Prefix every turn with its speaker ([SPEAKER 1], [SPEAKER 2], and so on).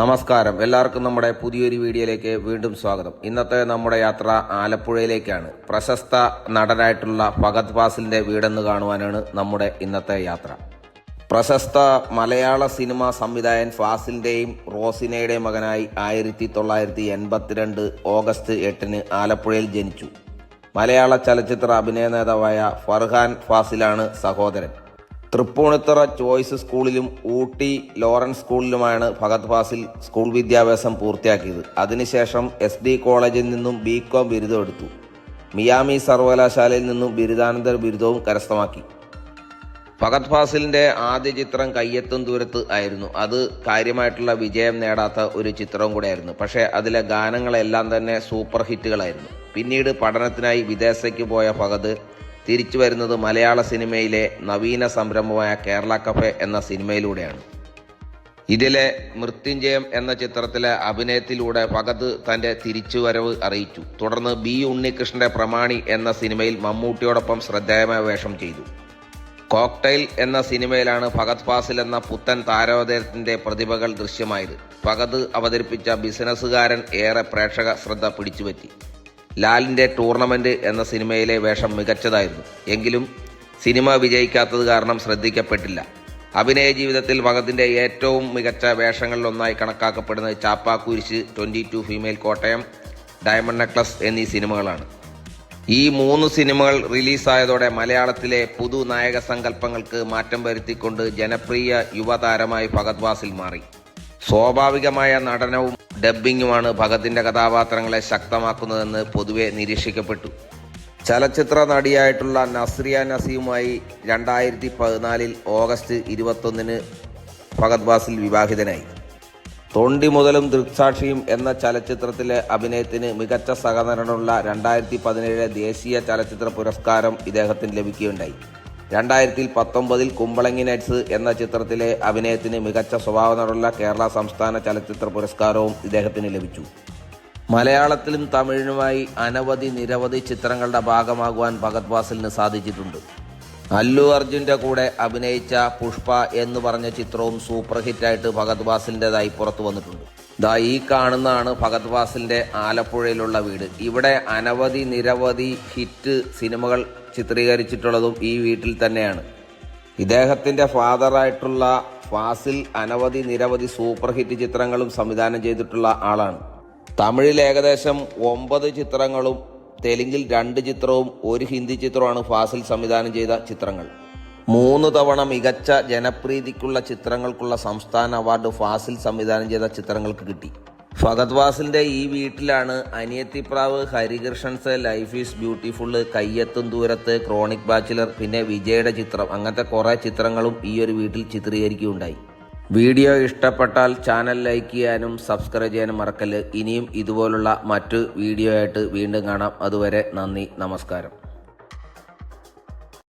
[SPEAKER 1] നമസ്കാരം. എല്ലാവർക്കും നമ്മുടെ പുതിയൊരു വീഡിയോയിലേക്ക് വീണ്ടും സ്വാഗതം. ഇന്നത്തെ നമ്മുടെ യാത്ര ആലപ്പുഴയിലേക്കാണ്. പ്രശസ്ത നടനായിട്ടുള്ള ഫഗത് ഫാസിലിന്റെ വീടെന്ന് കാണുവാനാണ് നമ്മുടെ ഇന്നത്തെ യാത്ര. പ്രശസ്ത മലയാള സിനിമാ സംവിധായൻ ഫാസിലിന്റെയും റോസിനയുടെയും മകനായി ആയിരത്തി തൊള്ളായിരത്തി എൺപത്തിരണ്ട് ഓഗസ്റ്റ് എട്ടിന് ആലപ്പുഴയിൽ ജനിച്ചു. മലയാള ചലച്ചിത്ര അഭിനയ നേതാവായ ഫർഹാൻ ഫാസിലാണ് സഹോദരൻ. തൃപ്പൂണിത്തറ ചോയ്സ് സ്കൂളിലും ഊട്ടി ലോറൻസ് സ്കൂളിലുമാണ് ഫഹദ് ഫാസിൽ സ്കൂൾ വിദ്യാഭ്യാസം പൂർത്തിയാക്കിയത്. അതിനുശേഷം എസ് ഡി കോളേജിൽ നിന്നും ബി കോം ബിരുദം എടുത്തു. മിയാമി സർവകലാശാലയിൽ നിന്നും ബിരുദാനന്തര ബിരുദവും കരസ്ഥമാക്കി. ഫഹദ് ഫാസിലിന്റെ ആദ്യ ചിത്രം കയ്യെത്തും ദൂരത്ത് ആയിരുന്നു. അത് കാര്യമായിട്ടുള്ള വിജയം നേടാത്ത ഒരു ചിത്രവും കൂടെയായിരുന്നു. പക്ഷേ അതിലെ ഗാനങ്ങളെല്ലാം തന്നെ സൂപ്പർ ഹിറ്റുകളായിരുന്നു. പിന്നീട് പഠനത്തിനായി വിദേശത്തേക്ക് പോയ ഫഹദ് തിരിച്ചു വരുന്നത് മലയാള സിനിമയിലെ നവീന സംരംഭമായ കേരള കഫേ എന്ന സിനിമയിലൂടെയാണ്. ഇതിലെ മൃത്യുഞ്ജയം എന്ന ചിത്രത്തിലെ അഭിനയത്തിലൂടെ ഭഗത് തന്റെ തിരിച്ചുവരവ് അറിയിച്ചു. തുടർന്ന് ബി ഉണ്ണികൃഷ്ണന്റെ പ്രമാണി എന്ന സിനിമയിൽ മമ്മൂട്ടിയോടൊപ്പം ശ്രദ്ധേയമായ വേഷം ചെയ്തു. കോക്ടൈൽ എന്ന സിനിമയിലാണ് ഭഗത് ഫാസിൽ എന്ന പുത്തൻ താരോദയത്തിന്റെ പ്രതിഭകൾ ദൃശ്യമായത്. ഭഗത് അവതരിപ്പിച്ച ബിസിനസ്സുകാരൻ ഏറെ പ്രേക്ഷക ശ്രദ്ധ പിടിച്ചുപറ്റി. ലാലിന്റെ ടൂർണമെന്റ് എന്ന സിനിമയിലെ വേഷം മികച്ചതായിരുന്നു. എങ്കിലും സിനിമ വിജയിക്കാത്തത് കാരണം ശ്രദ്ധിക്കപ്പെട്ടില്ല. അഭിനയ ജീവിതത്തിൽ മകത്തിന്റെ ഏറ്റവും മികച്ച വേഷങ്ങളിലൊന്നായി കണക്കാക്കപ്പെടുന്നത് Chappakurishu twenty two female Kottayam diamond necklace എന്നീ സിനിമകളാണ്. ഈ മൂന്ന് സിനിമകൾ റിലീസായതോടെ മലയാളത്തിലെ പുതു നായക സങ്കല്പങ്ങൾക്ക് മാറ്റം വരുത്തിക്കൊണ്ട് ജനപ്രിയ യുവതാരമായി ഭഗത് വാസിൽ മാറി. സ്വാഭാവികമായ നടനവും ഡബ്ബിങ്ങുമാണ് ഭഗത്തിന്റെ കഥാപാത്രങ്ങളെ ശക്തമാക്കുന്നതെന്ന് പൊതുവെ നിരീക്ഷിക്കപ്പെട്ടു. ചലച്ചിത്ര നടിയായിട്ടുള്ള നസ്രിയ നസീമുമായി രണ്ടായിരത്തി പതിനാലിൽ ഓഗസ്റ്റ് ഇരുപത്തൊന്നിന് ഭഗത് ബാസിൽ വിവാഹിതനായി. തൊണ്ടി മുതലും ദൃക്സാക്ഷിയും എന്ന ചലച്ചിത്രത്തിലെ അഭിനയത്തിന് മികച്ച സഹനടനുള്ള രണ്ടായിരത്തി പതിനേഴ് ദേശീയ ചലച്ചിത്ര പുരസ്കാരം ഇദ്ദേഹത്തിന് ലഭിക്കുകയുണ്ടായി. രണ്ടായിരത്തി പത്തൊമ്പതിൽ കുമ്പളങ്ങി നൈറ്റ്സ് എന്ന ചിത്രത്തിലെ അഭിനയത്തിന് മികച്ച സ്വഭാവനടുള്ള കേരള സംസ്ഥാന ചലച്ചിത്ര പുരസ്കാരവും ഇദ്ദേഹത്തിന് ലഭിച്ചു. മലയാളത്തിലും തമിഴിനുമായി അനവധി നിരവധി ചിത്രങ്ങളുടെ ഭാഗമാകുവാൻ ഭഗത് വാസലിന് സാധിച്ചിട്ടുണ്ട്. അല്ലു അർജുന്റെ കൂടെ അഭിനയിച്ച പുഷ്പ എന്ന് പറഞ്ഞ ചിത്രവും സൂപ്പർ ഹിറ്റായിട്ട് ഭഗത് വാസലിന്റെതായി പുറത്തു വന്നിട്ടുണ്ട്. ദാ ഈ കാണുന്നതാണ് ഭഗത് വാസിന്റെ ആലപ്പുഴയിലുള്ള വീട്. ഇവിടെ അനവധി നിരവധി ഹിറ്റ് സിനിമകൾ ചിത്രീകരിച്ചിട്ടുള്ളതും ഈ വീട്ടിൽ തന്നെയാണ്. ഇദ്ദേഹത്തിന്റെ ഫാദറായിട്ടുള്ള ഫാസിൽ അനവധി നിരവധി സൂപ്പർ ഹിറ്റ് ചിത്രങ്ങളും സംവിധാനം ചെയ്തിട്ടുള്ള ആളാണ്. തമിഴിൽ ഏകദേശം ഒമ്പത് ചിത്രങ്ങളും തെലുങ്കിൽ രണ്ട് ചിത്രവും ഒരു ഹിന്ദി ചിത്രവുമാണ് ഫാസിൽ സംവിധാനം ചെയ്ത ചിത്രങ്ങൾ. മൂന്ന് തവണ മികച്ച ജനപ്രീതിക്കുള്ള ചിത്രങ്ങൾക്കുള്ള സംസ്ഥാന അവാർഡ് ഫാസിൽ സംവിധാനം ചെയ്ത ചിത്രങ്ങൾക്ക് കിട്ടി. ഫഗത് വാസിലിന്റെ ഈ വീട്ടിലാണ് Aniyathipravu Harikrishnans life is beautiful Kaiyethum Doorathu chronic bachelor പിന്നെ വിജയുടെ ചിത്രം. അങ്ങനത്തെ കുറേ ചിത്രങ്ങളും ഈ ഒരു വീട്ടിൽ ചിത്രീകരിക്കുകയുണ്ടായി. വീഡിയോ ഇഷ്ടപ്പെട്ടാൽ ചാനൽ ലൈക്ക് ചെയ്യാനും സബ്സ്ക്രൈബ് ചെയ്യാനും മറക്കല്ല്. ഇനിയും ഇതുപോലുള്ള മറ്റു വീഡിയോ ആയിട്ട് വീണ്ടും കാണാം. അതുവരെ നന്ദി നമസ്കാരം.